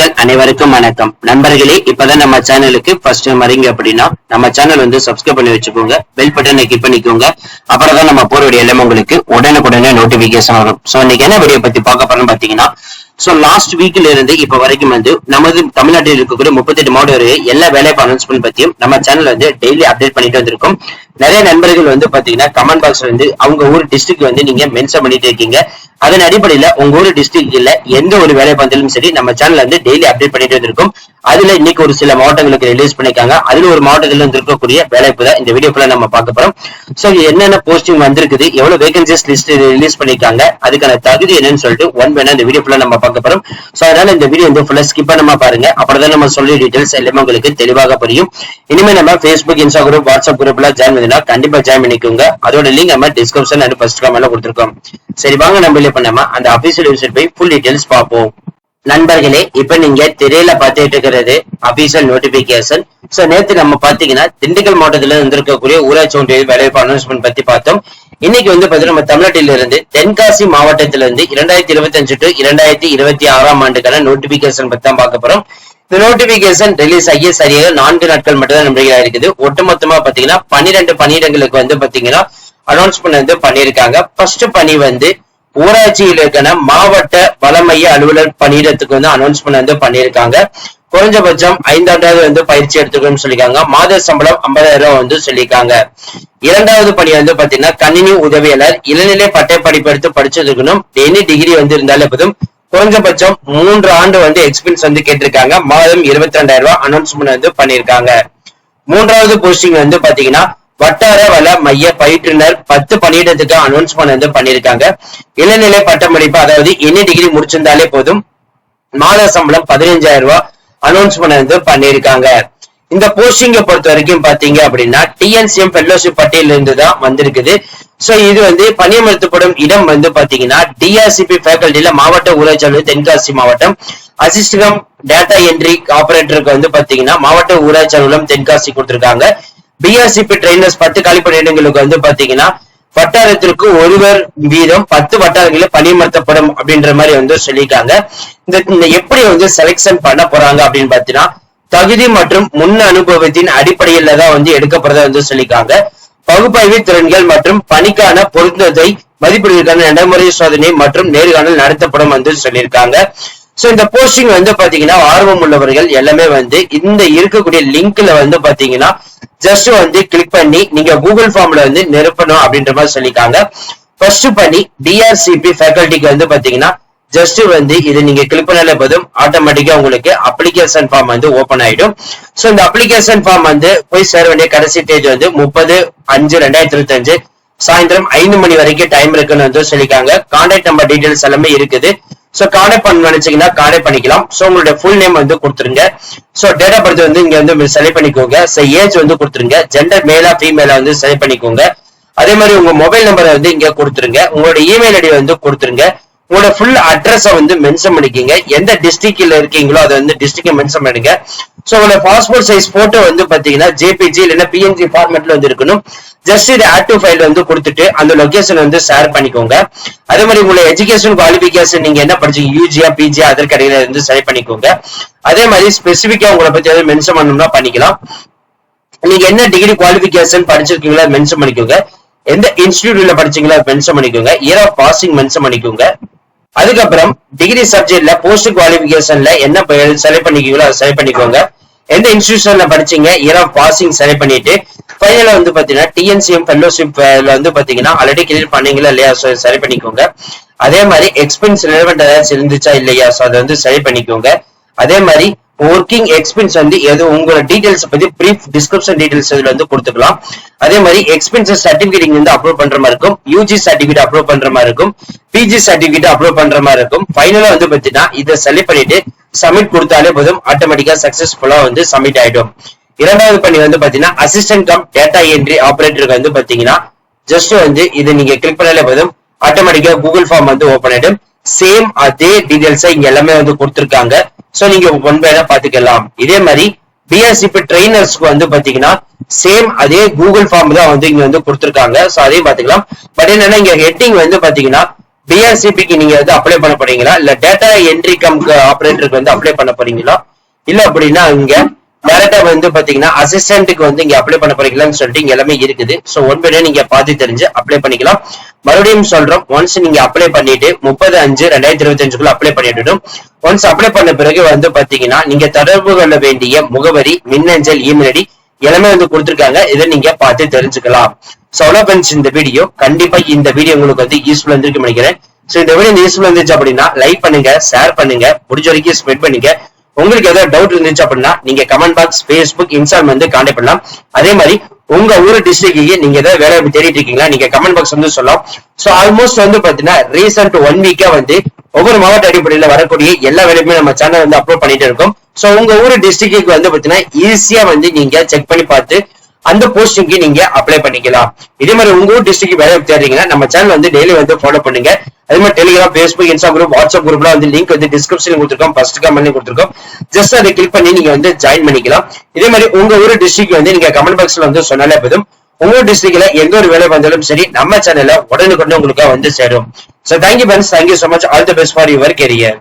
நேயர்கள் அனைவருக்கும் வணக்கம். நண்பர்களே இப்பதான் நம்ம சேனலுக்கு ஃபர்ஸ்ட் டைம் வரீங்க அப்படின்னா நம்ம சேனல் வந்து சப்ஸ்கிரைப் பண்ணி வச்சுக்கோங்க பெல் பட்டனை கிளிக் பண்ணிக்கோங்க. அப்புறம் தான் நம்ம போற வீடியோ எல்லாமே உங்களுக்கு உடனுக்குடனே நோட்டிபிகேஷன் வரும். சோ இன்னைக்கு என்ன வீடியோ பத்தி பார்க்க போறோம்னு பாத்தீங்கன்னா சோ லாஸ்ட் வீக்ல இருந்து இப்ப வரைக்கும் வந்து நமது தமிழ்நாட்டில் இருக்கக்கூடிய முப்பத்தெட்டு மாவட்ட வரை எல்லா வேலை அனௌன்ஸ்மெண்ட் பத்தியும் நம்ம சேனல் வந்து டெய்லி அப்டேட் பண்ணிட்டு வந்திருக்கோம். நிறைய நண்பர்கள் வந்து பாத்தீங்கன்னா கமெண்ட் பாக்ஸ்ல வந்து அவங்க ஊர் டிஸ்ட்ரிக்ட் வந்து நீங்க மென்ஷன் பண்ணிட்டு இருக்கீங்க. அதன் அடிப்படையில உங்க ஊர் டிஸ்ட்ரிக்ட்ல எந்த ஒரு வேலை பார்த்தாலும் சரி நம்ம சேனல்ல வந்து டெய்லி அப்டேட் பண்ணிட்டு வந்திருக்கும். அதுல இன்னைக்கு ஒரு சில மாவட்டங்களுக்கு ரிலீஸ் பண்ணிருக்காங்க அதுல ஒரு மாவட்டத்துல இருந்து இருக்கக்கூடிய வேலைப்பு தான் இந்த வீடியோக்குள்ள நம்ம பார்க்க போறோம். சோ என்னென்ன போஸ்டிங் வந்திருக்குது எவ்வளவு வேகன்சிஸ் லிஸ்ட் ரிலீஸ் பண்ணிருக்காங்க அதுக்கான தகுதி என்னன்னு சொல்லிட்டு ஒன் வேணா இந்த வீடியோ நம்ம பார்க்க போறோம். சோ அதனால இந்த வீடியோ வந்து ஃபுல்லா ஸ்கிப் பண்ணாம பாருங்க. அப்புறம் நம்ம சொல்லி டீடைல்ஸ் எல்லாமே உங்களுக்கு தெளிவாக புரியும். இனிமே நம்ம Facebook இன்ஸ்டா குரூப் வாட்ஸ்அப் குரூப்ல ஜாயின் பண்ணினா கண்டிப்பா ஜாயின் பண்ணிக்கோங்க. அதோட லிங்க் நம்ம டிஸ்கிரிப்ஷன் அண்ட் ஃபர்ஸ்ட் கமெண்ட்ல கொடுத்துருக்கோம். சரி வாங்க நம்ம இல்ல பண்ணாம அந்த அபிஷியல் வெப்சைட் போய் ஃபுல் டீடைல்ஸ் பார்ப்போம். நண்பர்களே இப்ப நீங்க திரையில பாத்துட்டு இருக்கிறது அபிஷியல் நோட்டிபிகேஷன் சோ நேத்து நம்ம பாத்தீங்கன்னா திண்டுக்கல் மாவட்டத்துல இருந்திருக்கக்கூடிய ஊராட்சி ஒன்றிய வேலைவாய்ப்பு அனௌன்ஸ்மெண்ட் பத்தி பார்த்தோம். இன்னைக்கு வந்து பாத்தீங்கன்னா நம்ம தமிழ்நாட்டில இருந்து தென்காசி மாவட்டத்தில இருந்து இரண்டாயிரத்தி இருபத்தி அஞ்சு டு இரண்டாயிரத்தி இருபத்தி ஆறாம் ஆண்டுக்கான நோட்டிபிகேஷன் பத்தி தான் பார்க்க போறோம். இந்த நோட்டிபிகேஷன் ரிலீஸ் ஆகிய சரியாக நான்கு நாட்கள் மட்டும்தான் நம்பிக்கையா இருக்குது. ஒட்டுமொத்தமா பாத்தீங்கன்னா பன்னிரெண்டு பணியிடங்களுக்கு வந்து பாத்தீங்கன்னா அனௌன்ஸ்மெண்ட் வந்து பண்ணியிருக்காங்க. ஃபர்ஸ்ட் பணி வந்து ஊராட்சியில் இருக்கிற மாவட்ட வளமைய அலுவலர் பணியிடத்துக்கு வந்து அனௌன்ஸ்மெண்ட் வந்து பண்ணியிருக்காங்க. குறைஞ்சபட்சம் ஐந்தாண்டாவது வந்து பயிற்சி எடுத்துக்கணும்னு சொல்லியிருக்காங்க. மாத சம்பளம் ஐம்பதாயிரம் வந்து சொல்லியிருக்காங்க. இரண்டாவது பணி வந்து பாத்தீங்கன்னா கணினி உதவியாளர் இளநிலை பட்டை படிப்பு எடுத்து படிச்சதுக்கணும் எனி டிகிரி வந்து இருந்தாலே போதும். குறைஞ்சபட்சம் மூன்று ஆண்டு வந்து எக்ஸ்பீரியன்ஸ் வந்து கேட்டிருக்காங்க. மாதம் இருபத்தி ரெண்டாயிரம் ரூபாய் அனௌன்ஸ்மெண்ட் வந்து பண்ணியிருக்காங்க. மூன்றாவது போஸ்டிங் வந்து பாத்தீங்கன்னா வட்டார வள மைய பயிற்றுனர் பத்து பணியிடத்துக்கு அனௌன்ஸ்மெண்ட் வந்து பண்ணியிருக்காங்க. இளநிலை பட்டமளிப்பு அதாவது என்ன டிகிரி முடிச்சிருந்தாலே போதும். மாத சம்பளம் பதினஞ்சாயிரம் ரூபாய் அனௌன்ஸ்மெண்ட் வந்து பண்ணியிருக்காங்க. இந்த போஸ்டிங்கை பொறுத்த வரைக்கும் பாத்தீங்க அப்படின்னா டிஎன்சிஎம் ஃபெல்லோஷிப் பட்டியல இருந்து தான் வந்திருக்குது. சோ இது வந்து பணியமர்த்தப்படும் இடம் வந்து பாத்தீங்கன்னா டிஆர்சிபி ஃபேக்கல்டியில மாவட்ட ஊராட்சி அலுவலர் தென்காசி மாவட்டம். அசிஸ்டம் டேட்டா என்ட்ரி ஆபரேட்டருக்கு வந்து பாத்தீங்கன்னா மாவட்ட ஊராட்சி அலுவலகம் தென்காசி கொடுத்திருக்காங்க. பிஆர்சிபி ட்ரைனர்ஸ் பத்து காலி வந்து பாத்தீங்கன்னா வட்டாரத்திற்கு ஒருவர் வீதம் பத்து வட்டாரங்களில் பணியமர்த்தப்படும் அப்படின்ற மாதிரி வந்து சொல்லியிருக்காங்க. இந்த இந்த எப்படி வந்து செலெக்ஷன் பண்ண போறாங்க அப்படின்னு பாத்தீங்கன்னா தகுதி மற்றும் முன் அனுபவத்தின் அடிப்படையில தான் வந்து எடுக்கப்படுறதா வந்து சொல்லியிருக்காங்க. பகுப்பாய்வு திறன்கள் மற்றும் பணிக்கான பொருத்தத்தை மதிப்பீடுக்கான நடைமுறை சோதனை மற்றும் நேர்காணல் நடத்தப்படும் வந்து சொல்லியிருக்காங்க. சோ இந்த போஸ்டிங் வந்து பாத்தீங்கன்னா ஆர்வம் உள்ளவர்கள் எல்லாமே வந்து இந்த இருக்கக்கூடிய லிங்க்ல வந்து பாத்தீங்கன்னா ஜஸ்ட் வந்து கிளிக் பண்ணி நீங்க கூகுள் ஃபார்ம்ல வந்து நிரப்பணும் அப்படின்ற மாதிரி சொல்லியிருக்காங்க. ஃபர்ஸ்ட் பண்ணி டிஆர்சிபி ஃபேக்கல்டிக்கு வந்து பாத்தீங்கன்னா ஜஸ்ட் வந்து இது நீங்க கிளிக் பண்ணாலே போதும். ஆட்டோமேட்டிக்கா உங்களுக்கு அப்ளிகேஷன் ஃபார்ம் வந்து ஓபன் ஆயிடும். சோ இந்த அப்ளிகேஷன் ஃபார்ம் வந்து போய் சேர வேண்டிய கடைசி டேஜ் வந்து முப்பது அஞ்சு ரெண்டாயிரத்தி இருபத்தி அஞ்சு சாயந்தரம் ஐந்து மணி வரைக்கும் டைம் இருக்குன்னு வந்து சொல்லியிருக்காங்க. கான்டாக்ட் நம்பர் டீடைல்ஸ் எல்லாமே இருக்குது. சோ கான்டாக்ட் பண்ண நினைச்சீங்கன்னா கான்டாக்ட் பண்ணிக்கலாம். சோ உங்களுடைய ஃபுல் நேம் வந்து கொடுத்துருங்க. சோ டேட் ஆஃப் பர்த் வந்து இங்க வந்து செலக்ட் பண்ணிக்கோங்க. சோ ஏஜ் வந்து கொடுத்துருங்க. ஜெண்டர் மேலா ஃபீமேலா வந்து செலக்ட் பண்ணிக்கோங்க. அதே மாதிரி உங்க மொபைல் நம்பரை வந்து இங்க கொடுத்துருங்க. உங்களோட இமெயில் ஐடி வந்து கொடுத்துருங்க. உங்களோட ஃபுல் அட்ரஸை வந்து மென்ஷன் பண்ணிக்கிங்க. எந்த டிஸ்ட்ரிக்ட்ல இருக்கீங்களோ அதை வந்து டிஸ்ட்ரிக்ட் மென்ஷன் பண்ணுங்க. ஸோ உங்களோட பாஸ்போர்ட் சைஸ் போட்டோ வந்து பாத்தீங்கன்னா ஜேபிஜி இல்லைன்னா பிஎன்ஜி ஃபார்மேட்ல வந்து இருக்கணும். ஜஸ்ட் இது ஆட் டு ஃபைல் வந்து கொடுத்துட்டு அந்த லொகேஷன் வந்து ஷேர் பண்ணிக்கோங்க. அதே மாதிரி உங்களோட எஜுகேஷன் குவாலிபிகேஷன் நீங்க என்ன படிச்சீங்க? யூஜியா பிஜியா அதர் இடையில வந்து சரி பண்ணிக்கோங்க. அதே மாதிரி ஸ்பெசிஃபிக்கா உங்களை பத்தி எதாவது மென்ஷன் பண்ணணும்னா பண்ணிக்கலாம். நீங்க என்ன டிகிரி குவாலிபிகேஷன் படிச்சிருக்கீங்களா மென்ஷன் பண்ணிக்கோங்க. எந்த இன்ஸ்டிடியூட்ல படிச்சீங்களா மென்ஷன் பண்ணிக்கோங்க. இயர் ஆஃப் பாசிங் மென்ஷன் பண்ணிக்கோங்க. அதுக்கப்புறம் டிகிரி சப்ஜெக்ட்ல போஸ்ட் குவாலிபிகேஷன்ல என்ன செலக்ட் பண்ணிக்கீங்களோ அதை செலக்ட் பண்ணிக்கோங்க. எந்த இன்ஸ்டியூஷன்ல படிச்சீங்க இயர் ஆஃப் பாசிங் செலக்ட் பண்ணிட்டு ஃபைனலா வந்து பாத்தீங்கன்னா டிஎன்சிஎம் ஃபெல்லோஷிப் வந்து பாத்தீங்கன்னா ஆல்ரெடி கிளியர் பண்ணீங்களா இல்லையா? ஸோ சரி பண்ணிக்கோங்க. அதே மாதிரி எக்ஸ்பென்ஸ் ரிலவெண்ட் ஏதாச்சும் இருந்துச்சா இல்லையா? ஸோ அதை வந்து சரி பண்ணிக்கோங்க. அதே மாதிரி ஒர்க்கிங் எக்ஸ்பென்ஸ் வந்து எது உங்களோட டீடைல்ஸ் பத்தி ப்ரீஃப் டிஸ்கிரிப்ஷன் டீடைல்ஸ் இதுல வந்து கொடுத்துக்கலாம். அதே மாதிரி எக்ஸ்பென்சஸ் சர்டிபிகேட் வந்து அப்லோட் பண்ற மாதிரி இருக்கும். யூஜி சர்டிபிகேட் அப்லோட் பண்ற மாதிரி இருக்கும். பிஜி சர்டிபிகேட் அப்லோட் பண்ற மாதிரி இருக்கும். ஃபைனலா வந்து பாத்தீங்கன்னா இதை செலக்ட் பண்ணிட்டு சப்மிட் கொடுத்தாலே போதும். ஆட்டோமேட்டிக்கா சக்சஸ்ஃபுல்லா வந்து சப்மிட் ஆயிடும். இரண்டாவது பணி வந்து பாத்தீங்கன்னா அசிஸ்டன்ட் கம் டேட்டா என்ட்ரி ஆபரேட்டருக்கு வந்து பாத்தீங்கன்னா ஜஸ்ட் வந்து இதை நீங்க கிளிக் பண்ணாலே போதும். ஆட்டோமேட்டிக்கா கூகுள் ஃபார்ம் வந்து ஓபன் ஆயிடும். சேம் அதே டீடைல்ஸ் இங்க எல்லாமே வந்து கொடுத்திருக்காங்க. சோ நீங்க ஒன் பை பாத்துக்கலாம் இதே மாதிரி பிஎஸ்சிபி ட்ரைனர்ஸ்க்கு வந்து பாத்தீங்கன்னா சேம் அதே கூகுள் ஃபார்ம் தான் வந்து இங்க வந்து கொடுத்துருக்காங்க. சோ அதையும் பாத்துக்கலாம் பட் என்னன்னா இங்க ஹெட்டிங் வந்து பாத்தீங்கன்னா பிஆர்சிபிக்கு நீங்க வந்து அப்ளை பண்ண போறீங்களா? இல்ல டேட்டா என்ட்ரி கம் ஆபரேட்டருக்கு வந்து அப்ளை பண்ண போறீங்களா? இல்ல அப்படின்னா இங்க டேரக்டா வந்து பாத்தீங்கன்னா அசிஸ்டன்ட்டுக்கு வந்து இங்க அப்ளை பண்ண போறீங்களான்னு சொல்லிட்டு இங்க எல்லாமே இருக்குது. சோ ஒன் பை நீங்க பாத்து தெரிஞ்சு அப்ளை பண்ணிக்கலாம். மறுபடியும் சொல்றோம் ஒன்ஸ் நீங்க அப்ளை பண்ணிட்டு முப்பது அஞ்சு ரெண்டாயிரத்தி இருபத்தி அஞ்சுக்குள்ள அப்ளை பண்ணிட்டு ஒன்ஸ் அப்ளை பண்ண பிறகு வந்து பாத்தீங்கன்னா நீங்க தொடர்பு கொள்ள வேண்டிய முகவரி மின்னஞ்சல் இமெயில் ஐடி எல்லாமே வந்து கொடுத்துருக்காங்க. இதை நீங்க பார்த்து தெரிஞ்சுக்கலாம். சோ ஃப்ரெண்ட்ஸ் இந்த வீடியோ கண்டிப்பா இந்த வீடியோ உங்களுக்கு வந்து யூஸ்ஃபுல் இருந்திருக்கு நினைக்கிறேன். சோ இந்த வீடியோ யூஸ்ஃபுல் இருந்துச்சு அப்படின்னா லைக் பண்ணுங்க ஷேர் பண்ணுங்க. முடிஞ்ச வரைக்கும் ஸ்ப்ரெட் பண்ணுங்க. உங்களுக்கு ஏதாவது டவுட் இருந்துச்சு அப்படின்னா நீங்க கமெண்ட் பாக்ஸ் ஃபேஸ்புக் இன்ஸ்டாகிராம் வந்து காண்டாக்ட் பண்ணலாம். அதே மாதிரி உங்க ஊர் டிஸ்ட்ரிக்ட்க்கு நீங்க ஏதாவது வேலை தேடிட்டு இருக்கீங்களா நீங்க கமெண்ட் பாக்ஸ் வந்து சொல்லலாம். சோ ஆல்மோஸ்ட் வந்து பாத்தீங்கன்னா ரீசெண்ட் ஒன் வீக்கா வந்து ஒவ்வொரு மாவட்ட அடிப்படையில வரக்கூடிய எல்லா வேலையுமே நம்ம சேனல் வந்து அப்லோட் பண்ணிட்டு இருக்கோம். சோ உங்க ஊர் டிஸ்ட்ரிக்ட்க்கு வந்து பாத்தீங்கன்னா ஈஸியா வந்து நீங்க செக் பண்ணி பார்த்து அந்த போஸ்டிங்க்கு நீங்க அப்ளை பண்ணிக்கலாம். இதே மாதிரி உங்க ஊர் டிஸ்ட்ரிக்ட் வேலை தேடுறீங்கன்னா நம்ம சேனல் வந்து டெய்லி வந்து ஃபாலோ பண்ணுங்க. அதே மாதிரி Telegram Facebook insta group WhatsApp குரூப்ல வந்து லிங்க் வந்து டிஸ்கிரிப்ஷன் கொடுத்துருக்கோம். ஃபர்ஸ்ட் கமெண்ட் கொடுத்துருக்கோம். ஜஸ்ட் அதை கிளிக் பண்ணி நீங்க வந்து ஜாயின் பண்ணிக்கலாம். இதே மாதிரி உங்க ஊர் டிஸ்ட்ரிக்ட் வந்து நீங்க கமெண்ட் பாக்ஸ்ல வந்து சொன்னாலே போதும். உங்க ஊர் டிஸ்ட்ரிக்ட்ல எந்த ஒரு வேலை வந்தாலும் சரி நம்ம சேனல்ல உடனுக்குடனே உங்களுக்கு வந்து சேரும். So thank you friends thank you so much all the best for your career